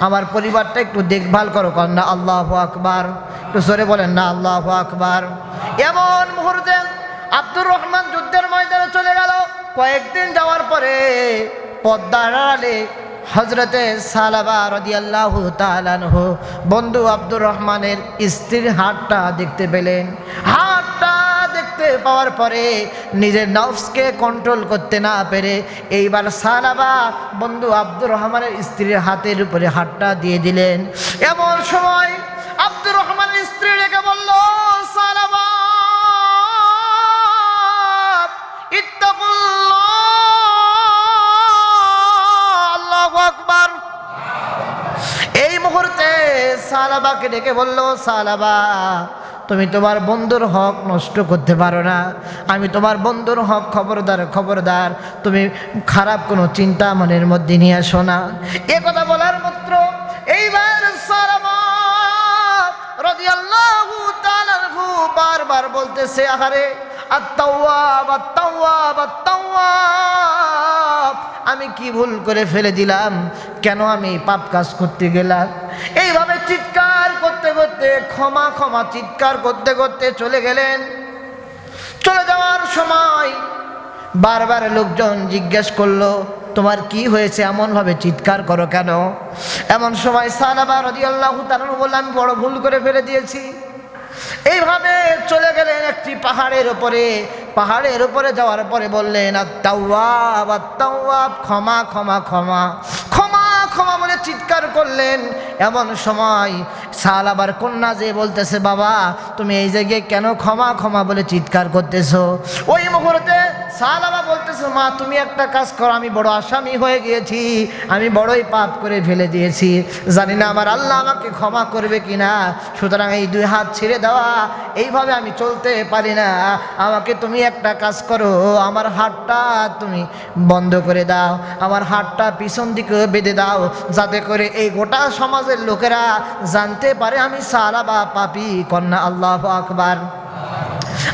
আমার পরিবারটা একটু দেখভাল করো না আল্লাহ আকবার। একটু সরে বলেন, না আল্লাহ আকবার। এমন মুহূর্তে আব্দুর রহমান যুদ্ধের ময়দানে চলে গেল। কয়েকদিন যাওয়ার পরে পদ্মার হজরতে সালাবা রদিয়াল্লাহ তালানহ বন্ধু আব্দুর রহমানের স্ত্রীর হাতটা দেখতে পেলেন। হাতটা দেখতে পাওয়ার পরে নিজের নফসকে কন্ট্রোল করতে না পেরে এইবার সালাবা বন্ধু আব্দুর রহমানের স্ত্রীর হাতের উপরে হাতটা দিয়ে দিলেন। এমন সময় আব্দুর রহমানের স্ত্রী রেখে বলল এই মুহূর্তে সালাবাকে ডেকে বলল, সালাবা তুমি তোমার বন্ধুর হক নষ্ট করতে পারো না। আমি তোমার বন্ধুর হক খবরদার খবরদার। তুমি খারাপ কোনো চিন্তা মনের মধ্যে নিয়ে আসো না। এ কথা বলার মাত্র এইবার বারবার বলতেছে, আহারে আমি কি ভুল করে ফেলে দিলাম? কেন আমি পাপ কাজ করতে গেলাম? এইভাবে চিৎকার করতে করতে, ক্ষমা ক্ষমা, চিৎকার করতে করতে চলে গেলেন। চলে যাওয়ার সময় বারবার লোকজন জিজ্ঞেস করল, তোমার কি হয়েছে? এমনভাবে চিৎকার করো কেন? এমন সময় সালাবা রদিয়াল্লাহু তাআলা বললাম আমি বড় ভুল করে ফেলে দিয়েছি। এইভাবে চলে গেলেন একটি পাহাড়ের ওপরে পাহাড়ের উপরে যাওয়ার পরে বললেন আত্মাওয়াব আত্মাওয়াব ক্ষমা ক্ষমা ক্ষমা। ক্ষমা ক্ষমা বলে চিৎকার করলেন। এমন সময় সাল আবার কন্যা যে বলতেছে বাবা তুমি এই জায়গায় কেন ক্ষমা ক্ষমা বলে চিৎকার করতেছো? ওই মুহূর্তে সালাবা বলতেছে, মা, তুমি একটা কাজ করো, আমি বড় আসামি হয়ে গিয়েছি, আমি বড়ই পাপ করে ফেলে দিয়েছি। জানি না আমার আল্লাহ আমাকে ক্ষমা করবে কি না সুতরাং এই দুই হাত ছেড়ে দেওয়া, এইভাবে আমি চলতে পারি না। আমাকে তুমি একটা কাজ করো, আমার হাতটা তুমি বন্ধ করে দাও, আমার হাতটা পিছন দিকে বেঁধে দাও, যাতে করে এই গোটা সমাজের লোকেরা জানতে পারে আমি সালাবা পাপি কন্যা আল্লাহ আকবার।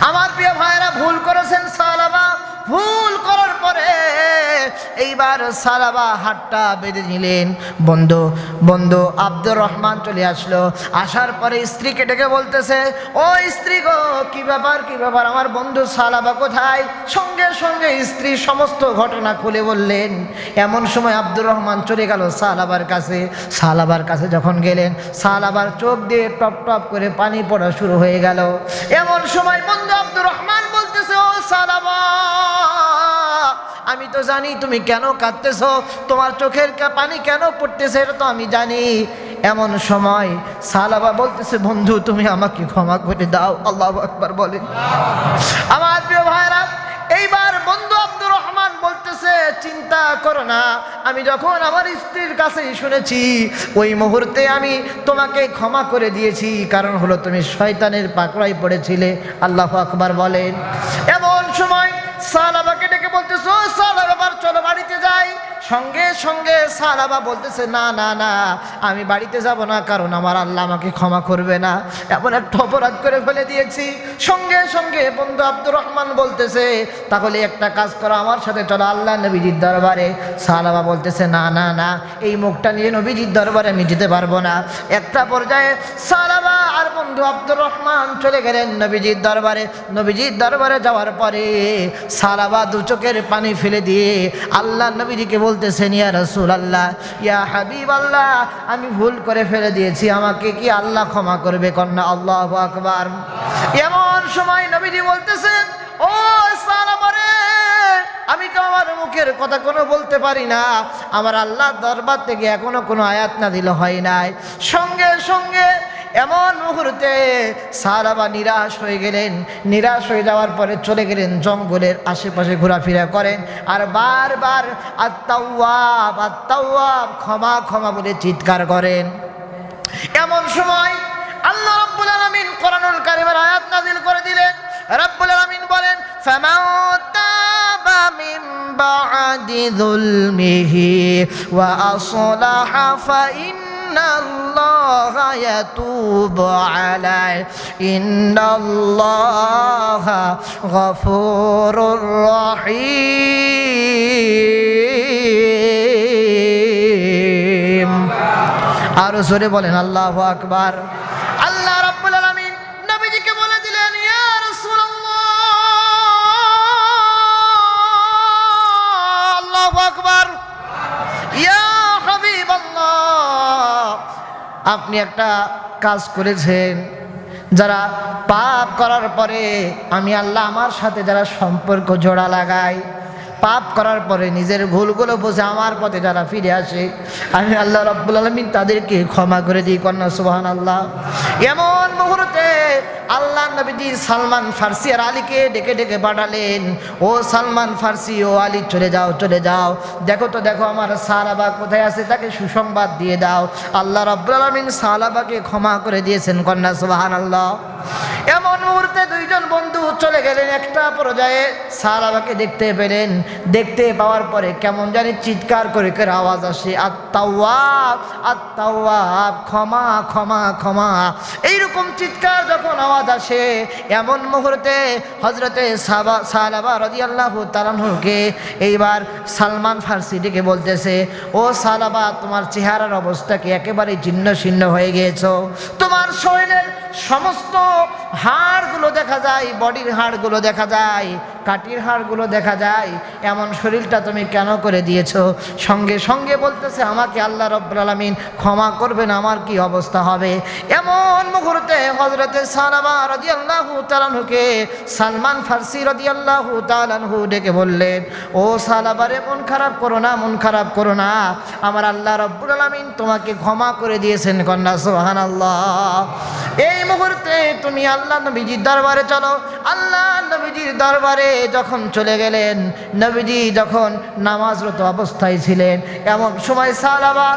আমার প্রিয় ভাইয়েরা ভুল করেছেন সালাবা ভুল করার পরে এইবার সালাবা হাতটা বেঁধে নিলেন। বন্ধু বন্ধু, আব্দুর রহমান চলে আসলো। আসার পরে স্ত্রীকে ডেকে বলতেছে, ও স্ত্রী গো, কি ব্যাপার কি ব্যাপার? আমার বন্ধু সালাবা কোথায়? সঙ্গে সঙ্গে স্ত্রী সমস্ত ঘটনা খুলে বললেন, এমন সময় আব্দুর রহমান চলে গেল সালাবার কাছে। সালাবার কাছে যখন গেলেন, সালাবার চোখ দিয়ে টপ টপ করে পানি পড়া শুরু হয়ে গেল। এমন সময় বন্ধু আব্দুর রহমান বলতেছে, ও সালাবা আমি তো জানি তুমি কেন কাঁদতেছো, তোমার চোখের পানি কেন পড়তেছে এটা তো আমি জানি। এমন সময় সালাবা বলতেছে, বন্ধু, তুমি আমাকে ক্ষমা করে দাও, আল্লাহ একবার বলে। আমার প্রিয় ভাইরা এইবার বন্ধু আব্দুর রহমান বলতেছে, চিন্তা করো না, আমি যখন আমার স্ত্রীর কাছেই শুনেছি, ওই মুহূর্তে আমি তোমাকে ক্ষমা করে দিয়েছি। কারণ হলো তুমি শয়তানের পাকড়াই পড়েছিলে। আল্লাহ আকবার বলেন। এমন সময় সালাবাকে সঙ্গে সঙ্গে সালাবা বলতেছে, না না না, আমি বাড়িতে যাব না, কারণ আমার আল্লাহ আমাকে ক্ষমা করবে না। এমন একটা অপরাধ করে ফেলে দিয়েছি। সঙ্গে সঙ্গে বন্ধু আব্দুর রহমান বলতেছে, তাহলে একটা কাজ করো, আমার সাথে চলো আল্লাহ নবীজির দরবারে। সালাবা বলতেছে, না না না, এই মুখটা নিয়ে নবীজির দরবারে আমি যেতে পারব না। একটা পর্যায়ে সালাবা বন্ধু আব্দুর রহমান চলে গেলেন নবীজির দরবারে। নবীজির দরবারে যাওয়ার পরে সালাবা দু চোখের পানি ফেলে দিয়ে আল্লাহ নবীজিকে বলতেছেন, ইয়া রসুল আল্লাহ ইয়া হাবিব আল্লাহ আমি ভুল করে ফেলে দিয়েছি, আমাকে কি আল্লাহ ক্ষমা করবে কন্যা? আল্লাহ আকবার। এমন সময় নবীজি বলতেছেন, ও সারাবারে আমি তো আমার মুখের কথা কোনো বলতে পারি না। আমার আল্লাহ দরবার থেকে এখনও কোনো আয়াত না দিলে হয় নাই। সঙ্গে সঙ্গে এমন মুহূর্তে সারাবা নিরাশ হয়ে গেলেন। নিরাশ হয়ে যাওয়ার পরে চলে গেলেন জঙ্গলের আশেপাশে ঘোরাফেরা করেন। আর বারবার আত্মাওয়াব আত্মাওয়াব, ক্ষমা ক্ষমা বলে চিৎকার করেন। এমন সময় আল্লাহ রাব্বুল আলামিন কোরআনুল কারীমের আয়াত নাযিল করে দিলেন। রাব্বুল আলামিন বলেন ফামান তাবা মিন বাদি যুলমিহি ওয়া আসলাহা ফাইন্নাল্লাহা ইয়াতুবু আলাইহি ইন্নাল্লাহা গফুরুর রহিম আরও জোরে বলেন আল্লাহ আকবার। আপনি একটা কাজ করেছেন, যারা পাপ করার পরে আমি আল্লাহ আমার সাথে যারা সম্পর্ক জোড়া লাগাই পাপ করার পরে নিজের ভুলগুলো বুঝে আমার পথে যারা ফিরে আসে, আমি আল্লাহ রব্বুল আলমিন তাদেরকে ক্ষমা করে দিই, কন্যা সুবাহান আল্লাহ এমন মুহূর্তে আল্লাহ নবীজি সালমান ফার্সি আর আলীকে ডেকে ডেকে পাঠালেন, ও সালমান ফার্সি, ও আলী, চলে যাও চলে যাও। দেখো তো, দেখো আমার সালাবা কোথায় আছে, তাকে সুসংবাদ দিয়ে দাও। আল্লাহ রব্বুল আলমিন সালাবাকে ক্ষমা করে দিয়েছেন, কন্যা সুবাহান আল্লাহ এমন মুহূর্তে দুইজন বন্ধু চলে গেলেন, একটা পর্যায়ে সালাবাকে দেখতে পেলেন দেখতে পাওয়ার পরে কেমন জানি চিৎকার করে করে আওয়াজ আসে আত্মাওয়াব আত্মাওয়াব ক্ষমা ক্ষমা ক্ষমা। এইরকম চিৎকার যখন আওয়াজ আসে, এমন মুহূর্তে হজরতে সাবা সালাবা রদি আল্লাহ তালানহুকে এইবার সালমান ফার্সি ডেকে বলতেছে, ও সালাবা তোমার চেহারার অবস্থা কি একেবারে ছিন্ন ছিন্ন হয়ে গিয়েছ? তোমার শরীরের সমস্ত হাড়গুলো দেখা যায়, বডির হাড়গুলো দেখা যায়, কাটির হাড়গুলো দেখা যায়। এমন শরীরটা তুমি কেন করে দিয়েছ? সঙ্গে সঙ্গে বলতেছে, আমাকে আল্লাহ রব্বুল আলমিন ক্ষমা করবেন, আমার কি অবস্থা হবে? এমন মুহূর্তে হজরতে সালামা রদি আল্লাহ তালানহুকে সালমান ফার্সি রদি আল্লাহ তালানহু ডেকে বললেন, ও সালাবারে মন খারাপ করো না, মন খারাপ করো না। আমার আল্লাহ রব্বুল আলমিন তোমাকে ক্ষমা করে দিয়েছেন কন্যা সোহান আল্লাহ এই মুহূর্তে তুমি আল্লাহ নবীজির দরবারে চলো। আল্লাহ নবীজির দরবারে যখন চলে গেলেন, নবীজি যখন নামাজরত অবস্থায় ছিলেন, এমন সময় সালাবা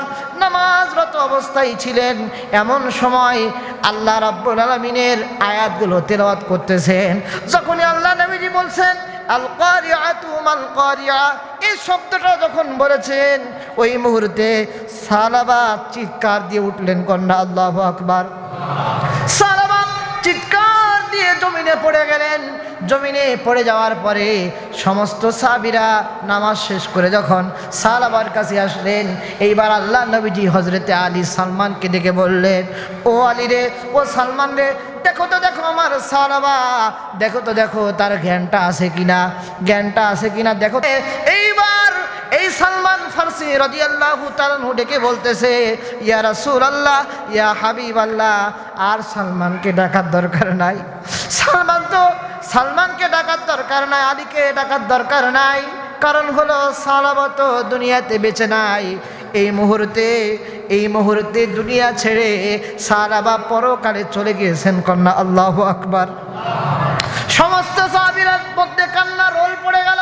নামাজরত অবস্থায় ছিলেন। এমন সময় আল্লাহ রাব্বুল আলমিনের আয়াতগুলো তেলাওয়াত করতেছেন। যখনই আল্লাহ নবীজি বলছেন আল কারিয়া এই শব্দটা যখন বলেছেন, ওই মুহূর্তে সালাবা চিৎকার দিয়ে উঠলেন কন্যা আল্লাহ আকবার। সালাবা চিৎকার জমিনে পড়ে গেলেন। জমিনে পড়ে যাওয়ার পরে সমস্ত সাবিরা নামাজ শেষ করে যখন সালাবার কাছে আসলেন, এইবার আল্লাহ নবীজি হজরতে আলী সালমানকে ডেকে বললেন, ও আলী রে, ও সালমান রে, দেখো তো, দেখো আমার সালাবা, দেখো তো, দেখো তার জ্ঞানটা আছে কিনা, জ্ঞানটা আছে কিনা, দেখো এইবার এই সালমান ফার্সি রাদিয়াল্লাহু তাআলা ডেকে বলতেছে, ইয়া রাসূল আল্লাহ ইয়া হাবিব আল্লাহ আর সালমানকে ডাকার দরকার নাই। সালমান তো সালমানকে ডাকার দরকার নাই, আলীকে ডাকার দরকার নাই। কারণ হলো সালাবা তো দুনিয়াতে বেঁচে নাই। এই মুহূর্তে এই মুহূর্তে দুনিয়া ছেড়ে সালাবা পরকালে চলে গিয়েছেন কন্যা আল্লাহ আকবার। সমস্ত সাহাবীরার মধ্যে কান্না রোল পড়ে গেল।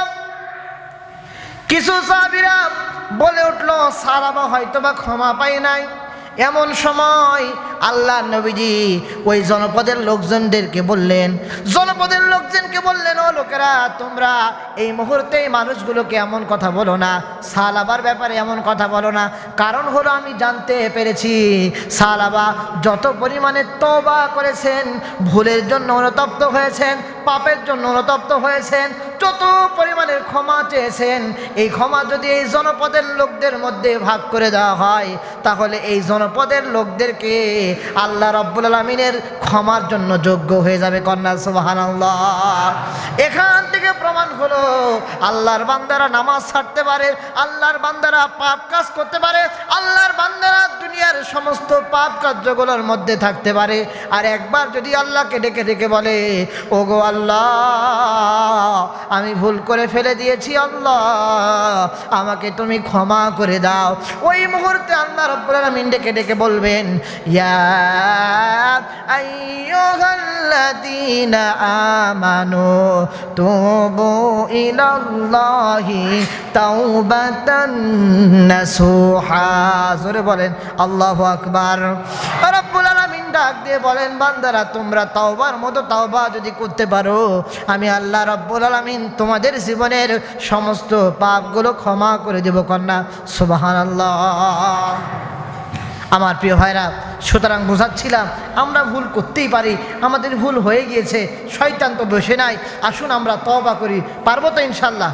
কিছু সাহাবিরা বলে উঠল সারাবা হয়তো বা ক্ষমা পাই নাই। এমন সময় আল্লাহ নবীজি ওই জনপদের লোকজনদেরকে বললেন, জনপদের লোকজনকে বললেন, ও লোকেরা, তোমরা এই মুহূর্তে মানুষগুলোকে এমন কথা বলো না। সালাবার ব্যাপারে এমন কথা বলো না। কারণ হলো আমি জানতে পেরেছি সালাবা যত পরিমাণে তবা করেছেন, ভুলের জন্য অনুতপ্ত হয়েছেন পাপের জন্য অনুতপ্ত হয়েছেন, যত পরিমাণের ক্ষমা চেয়েছেন, এই ক্ষমা যদি এই জনপদের লোকদের মধ্যে ভাগ করে দেওয়া হয়, তাহলে এই জনপদের লোকদেরকে আল্লাহ রব্বুল আলমিনের ক্ষমার জন্য যোগ্য হয়ে যাবে, কন্যা সুবাহান এখান থেকে প্রমাণ হলো, আল্লাহর বান্দারা নামাজ ছাড়তে পারে, আল্লাহর বান্দারা পাপ কাজ করতে পারে, আল্লাহর বান্দারা দুনিয়ার সমস্ত পাপ কার্যগুলোর মধ্যে থাকতে পারে। আর একবার যদি আল্লাহকে ডেকে ডেকে বলে ও গো আল্লাহ, আমি ভুল করে ফেলে দিয়েছি আল্লাহ, আমাকে তুমি ক্ষমা করে দাও। ওই মুহূর্তে আল্লাহ রব্বুল আলামিন ডেকে ডেকে বলবেন, ইয়া আইয়ুহাল্লাযীনা আমানু তুবু ইলাল্লাহি তাওবাতান নাসুহা জোরে বলেন, আল্লাহু আকবার। রব্বুল আলামিন ডাক দিয়ে বলেন, বান্দারা, তোমরা তাওবার মতো তাওবা যদি করতে পারো, আমি আল্লাহ রব্বুল আলামিন তোমাদের জীবনের সমস্ত পাপগুলো ক্ষমা করে দেব, কন্যা। সুবহানাল্লাহ। আমার প্রিয় ভাইরা সুতরাং বোঝাচ্ছিলাম, আমরা ভুল করতেই পারি, আমাদের ভুল হয়ে গিয়েছে, শয়তান তো বসে নাই, আসুন আমরা তবা করি, পারব তো ইনশাল্লাহ